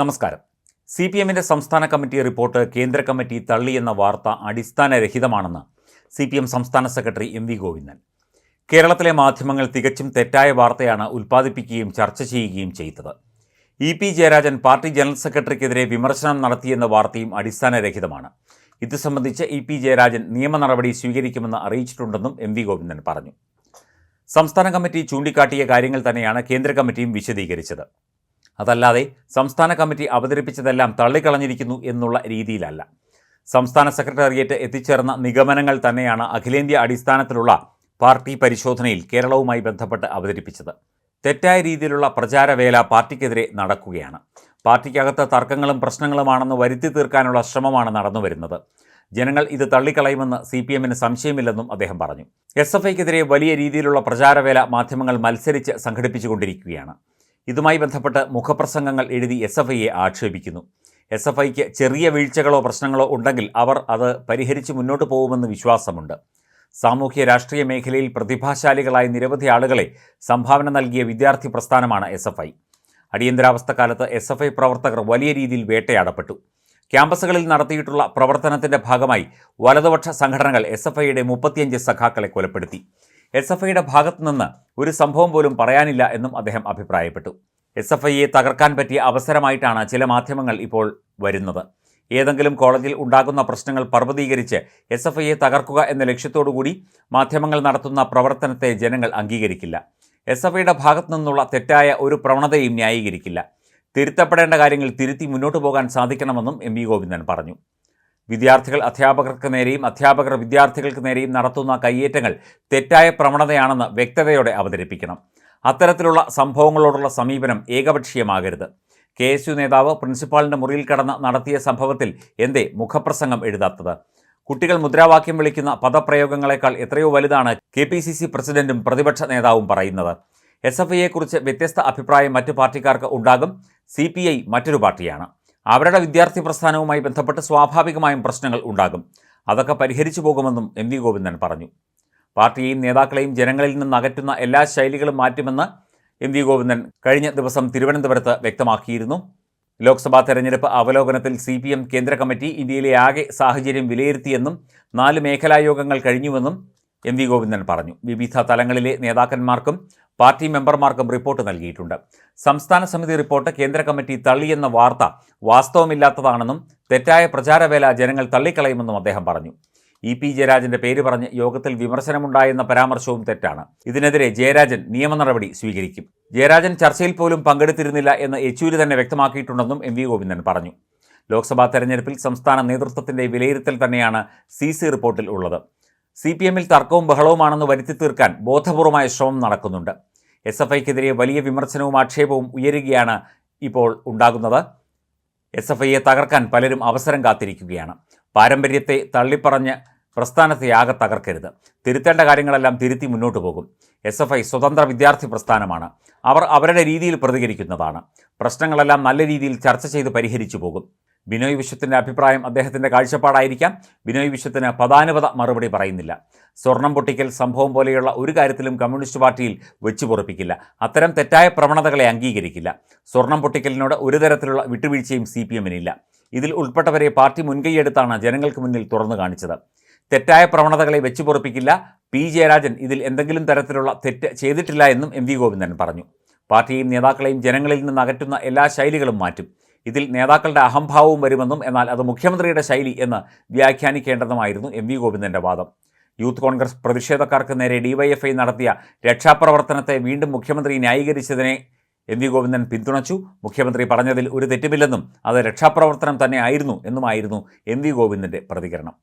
നമസ്കാരം. C P എമ്മിന്റെ സംസ്ഥാന കമ്മിറ്റി റിപ്പോർട്ട് കേന്ദ്ര കമ്മിറ്റി തള്ളിയെന്ന വാർത്ത അടിസ്ഥാനരഹിതമാണെന്ന് സി പി എം സംസ്ഥാന സെക്രട്ടറി എം വി ഗോവിന്ദൻ. കേരളത്തിലെ മാധ്യമങ്ങൾ തികച്ചും തെറ്റായ വാർത്തയാണ് ഉൽപ്പാദിപ്പിക്കുകയും ചർച്ച ചെയ്യുകയും ചെയ്തത്. E P Jayarajan party general സെക്രട്ടറിക്കെതിരെ വിമർശനം നടത്തിയെന്ന വാർത്തയും അടിസ്ഥാനരഹിതമാണ്. ഇത് സംബന്ധിച്ച് ഇ പി ജയരാജൻ നിയമ നടപടി സ്വീകരിക്കുമെന്ന് അറിയിച്ചിട്ടുണ്ടെന്നും എം വി ഗോവിന്ദൻ പറഞ്ഞു. സംസ്ഥാന കമ്മിറ്റി ചൂണ്ടിക്കാട്ടിയ കാര്യങ്ങൾ തന്നെയാണ് കേന്ദ്ര കമ്മിറ്റിയും വിശദീകരിച്ചത്. അതല്ലാതെ സംസ്ഥാന കമ്മിറ്റി അവതരിപ്പിച്ചതെല്ലാം തള്ളിക്കളഞ്ഞിരിക്കുന്നു എന്നുള്ള രീതിയിലല്ല. സംസ്ഥാന സെക്രട്ടേറിയറ്റ് എത്തിച്ചേർന്ന നിഗമനങ്ങൾ തന്നെയാണ് അഖിലേന്ത്യാ അടിസ്ഥാനത്തിലുള്ള പാർട്ടി പരിശോധനയിൽ കേരളവുമായി ബന്ധപ്പെട്ട് അവതരിപ്പിച്ചത്. തെറ്റായ രീതിയിലുള്ള പ്രചാരവേല പാർട്ടിക്കെതിരെ നടക്കുകയാണ്. പാർട്ടിക്കകത്ത് തർക്കങ്ങളും പ്രശ്നങ്ങളുമാണെന്ന് വരുത്തി തീർക്കാനുള്ള ശ്രമമാണ് നടന്നുവരുന്നത്. ജനങ്ങൾ ഇത് തള്ളിക്കളയുമെന്ന് സി പി എമ്മിന് സംശയമില്ലെന്നും അദ്ദേഹം പറഞ്ഞു. എസ് എഫ് ഐക്കെതിരെ വലിയ രീതിയിലുള്ള പ്രചാരവേല മാധ്യമങ്ങൾ മത്സരിച്ച് സംഘടിപ്പിച്ചുകൊണ്ടിരിക്കുകയാണ്. ഇതുമായി ബന്ധപ്പെട്ട് മുഖപ്രസംഗങ്ങൾ എഴുതി എസ് എഫ് ഐയെ ആക്ഷേപിക്കുന്നു. എസ് എഫ് ഐക്ക് ചെറിയ വീഴ്ചകളോ പ്രശ്നങ്ങളോ ഉണ്ടെങ്കിൽ അവർ അത് പരിഹരിച്ച് മുന്നോട്ട് പോകുമെന്ന് വിശ്വാസമുണ്ട്. സാമൂഹ്യ രാഷ്ട്രീയ മേഖലയിൽ പ്രതിഭാശാലികളായ നിരവധി ആളുകളെ സംഭാവന നൽകിയ വിദ്യാർത്ഥി പ്രസ്ഥാനമാണ് എസ് എഫ് ഐ. അടിയന്തരാവസ്ഥ കാലത്ത് എസ് എഫ് ഐ പ്രവർത്തകർ വലിയ രീതിയിൽ വേട്ടയാടപ്പെട്ടു. ക്യാമ്പസുകളിൽ നടത്തിയിട്ടുള്ള പ്രവർത്തനത്തിന്റെ ഭാഗമായി വലതുപക്ഷ സംഘടനകൾ എസ് എഫ് ഐയുടെ മുപ്പത്തിയഞ്ച് സഖാക്കളെ കൊലപ്പെടുത്തി. എസ് എഫ് ഐയുടെ ഭാഗത്തു നിന്ന് ഒരു സംഭവം പോലും പറയാനില്ല എന്നും അദ്ദേഹം അഭിപ്രായപ്പെട്ടു. എസ് എഫ് ഐയെ തകർക്കാൻ പറ്റിയ അവസരമായിട്ടാണ് ചില മാധ്യമങ്ങൾ ഇപ്പോൾ വരുന്നത്. ഏതെങ്കിലും കോളേജിൽ ഉണ്ടാകുന്ന പ്രശ്നങ്ങൾ പർവതീകരിച്ച് എസ് എഫ് ഐയെ തകർക്കുക എന്ന ലക്ഷ്യത്തോടുകൂടി മാധ്യമങ്ങൾ നടത്തുന്ന പ്രവർത്തനത്തെ ജനങ്ങൾ അംഗീകരിക്കില്ല. എസ് എഫ് ഐയുടെ ഭാഗത്തു നിന്നുള്ള തെറ്റായ ഒരു പ്രവണതയും ന്യായീകരിക്കില്ല. തിരുത്തപ്പെടേണ്ട കാര്യങ്ങൾ തിരുത്തി മുന്നോട്ട് പോകാൻ സാധിക്കണമെന്നും എം വി ഗോവിന്ദൻ പറഞ്ഞു. വിദ്യാർത്ഥികൾ അധ്യാപകർക്ക് നേരെയും അധ്യാപകർ വിദ്യാർത്ഥികൾക്ക് നേരെയും നടത്തുന്ന കയ്യേറ്റങ്ങൾ തെറ്റായ പ്രവണതയാണെന്ന് വ്യക്തതയോടെ അവതരിപ്പിക്കണം. അത്തരത്തിലുള്ള സംഭവങ്ങളോടുള്ള സമീപനം ഏകപക്ഷീയമാകരുത്. കെ എസ് യു നേതാവ് പ്രിൻസിപ്പാളിന്റെ മുറിയിൽ കടന്ന് നടത്തിയ സംഭവത്തിൽ എന്തേ മുഖപ്രസംഗം എഴുതാത്തത്? കുട്ടികൾ മുദ്രാവാക്യം വിളിക്കുന്ന പദപ്രയോഗങ്ങളെക്കാൾ എത്രയോ വലുതാണ് കെ പി സി സി പ്രസിഡന്റും പ്രതിപക്ഷ നേതാവും പറയുന്നത്. എസ് എഫ് ഐയെക്കുറിച്ച് വ്യത്യസ്ത അഭിപ്രായം മറ്റു പാർട്ടിക്കാർക്ക് ഉണ്ടാകും. സി പി ഐ മറ്റൊരു പാർട്ടിയാണ്. അവരുടെ വിദ്യാർത്ഥി പ്രസ്ഥാനവുമായി ബന്ധപ്പെട്ട് സ്വാഭാവികമായും പ്രശ്നങ്ങൾ ഉണ്ടാകും. അതൊക്കെ പരിഹരിച്ചു പോകുമെന്നും എം വി ഗോവിന്ദൻ പറഞ്ഞു. പാർട്ടിയെയും നേതാക്കളെയും ജനങ്ങളിൽ നിന്ന് അകറ്റുന്ന എല്ലാ ശൈലികളും മാറ്റുമെന്ന് എം വി ഗോവിന്ദൻ കഴിഞ്ഞ ദിവസം തിരുവനന്തപുരത്ത് വ്യക്തമാക്കിയിരുന്നു. ലോക്സഭാ തെരഞ്ഞെടുപ്പ് അവലോകനത്തിൽ സി പി എം കേന്ദ്ര കമ്മിറ്റി ഇന്ത്യയിലെ ആകെ സാഹചര്യം വിലയിരുത്തിയെന്നും നാല് മേഖലാ യോഗങ്ങൾ കഴിഞ്ഞുവെന്നും എം വി ഗോവിന്ദൻ പറഞ്ഞു. വിവിധ തലങ്ങളിലെ നേതാക്കന്മാർക്കും പാർട്ടി മെമ്പർമാർക്കും റിപ്പോർട്ട് നൽകിയിട്ടുണ്ട്. സംസ്ഥാന സമിതി റിപ്പോർട്ട് കേന്ദ്ര കമ്മിറ്റി തള്ളിയെന്ന വാർത്ത വാസ്തവമില്ലാത്തതാണെന്നും തെറ്റായ പ്രചാരവേല ജനങ്ങൾ തള്ളിക്കളയുമെന്നും അദ്ദേഹം പറഞ്ഞു. ഇ പി ജയരാജന്റെ പേര് പറഞ്ഞ് യോഗത്തിൽ വിമർശനമുണ്ടായെന്ന പരാമർശവും തെറ്റാണ്. ഇതിനെതിരെ ജയരാജൻ നിയമ നടപടി സ്വീകരിക്കും. ജയരാജൻ ചർച്ചയിൽ പോലും പങ്കെടുത്തിരുന്നില്ല എന്ന് യെച്ചൂരി തന്നെ വ്യക്തമാക്കിയിട്ടുണ്ടെന്നും എം വി ഗോവിന്ദൻ പറഞ്ഞു. ലോക്സഭാ തെരഞ്ഞെടുപ്പിൽ സംസ്ഥാന നേതൃത്വത്തിന്റെ വിലയിരുത്തൽ തന്നെയാണ് സി സി റിപ്പോർട്ടിൽ ഉള്ളത്. സി പി എമ്മിൽ തർക്കവും ബഹളവുമാണെന്ന് വരുത്തി തീർക്കാൻ ബോധപൂർവമായ ശ്രമം നടക്കുന്നുണ്ട്. എസ് എഫ് ഐക്കെതിരെ വലിയ വിമർശനവും ആക്ഷേപവും ഉയരുകയാണ് ഇപ്പോൾ ഉണ്ടാകുന്നത്. എസ് എഫ് ഐയെ തകർക്കാൻ പലരും അവസരം കാത്തിരിക്കുകയാണ്. പാരമ്പര്യത്തെ തള്ളിപ്പറഞ്ഞ് പ്രസ്ഥാനത്തെ ആകെ തകർക്കരുത്. തിരുത്തേണ്ട കാര്യങ്ങളെല്ലാം തിരുത്തി മുന്നോട്ട് പോകും. എസ് എഫ് ഐ സ്വതന്ത്ര വിദ്യാർത്ഥി പ്രസ്ഥാനമാണ്. അവർ അവരുടെ രീതിയിൽ പ്രതികരിക്കുന്നതാണ്. പ്രശ്നങ്ങളെല്ലാം നല്ല രീതിയിൽ ചർച്ച ചെയ്ത് പരിഹരിച്ചു പോകും. ബിനോയ് വിശ്വത്തിന്റെ അഭിപ്രായം അദ്ദേഹത്തിന്റെ കാഴ്ചപ്പാടായിരിക്കാം. ബിനോയ് വിശ്വത്തിന് പദാനുപത മറുപടി പറയുന്നില്ല. സ്വർണം പൊട്ടിക്കൽ സംഭവം പോലെയുള്ള ഒരു കാര്യത്തിലും കമ്മ്യൂണിസ്റ്റ് പാർട്ടിയിൽ വെച്ചു പൊറപ്പിക്കില്ല. അത്തരം തെറ്റായ പ്രവണതകളെ അംഗീകരിക്കില്ല. സ്വർണം പൊട്ടിക്കലിനോട് ഒരു തരത്തിലുള്ള വിട്ടുവീഴ്ചയും സി പി എമ്മിനില്ല. ഇതിൽ ഉൾപ്പെട്ടവരെ പാർട്ടി മുൻകൈയെടുത്താണ് ജനങ്ങൾക്ക് മുന്നിൽ തുറന്നു കാണിച്ചത്. തെറ്റായ പ്രവണതകളെ വെച്ചു പൊറപ്പിക്കില്ല. പി. ജയരാജൻ ഇതിൽ എന്തെങ്കിലും തരത്തിലുള്ള തെറ്റ് ചെയ്തിട്ടില്ല എന്നും എം വി ഗോവിന്ദൻ പറഞ്ഞു. പാർട്ടിയെയും നേതാക്കളെയും ജനങ്ങളിൽ നിന്ന് അകറ്റുന്ന എല്ലാ ശൈലികളും മാറ്റും. ഇതിൽ നേതാക്കളുടെ അഹംഭാവവും വരുമെന്നും എന്നാൽ അത് മുഖ്യമന്ത്രിയുടെ ശൈലി എന്ന് വ്യാഖ്യാനിക്കേണ്ടതുമായിരുന്നു എം വി ഗോവിന്ദന്റെ വാദം. യൂത്ത് കോൺഗ്രസ് പ്രതിഷേധക്കാർക്ക് നേരെ ഡിവൈഎഫ്ഐ നടത്തിയ രക്ഷാപ്രവർത്തനത്തെ വീണ്ടും മുഖ്യമന്ത്രി ന്യായീകരിച്ചതിനെ എം വി ഗോവിന്ദൻ പിന്തുണച്ചു. മുഖ്യമന്ത്രി പറഞ്ഞതിൽ ഒരു തെറ്റുമില്ലെന്നും അത് രക്ഷാപ്രവർത്തനം തന്നെ ആയിരുന്നു എന്നുമായിരുന്നു എം വി ഗോവിന്ദന്റെ പ്രതികരണം.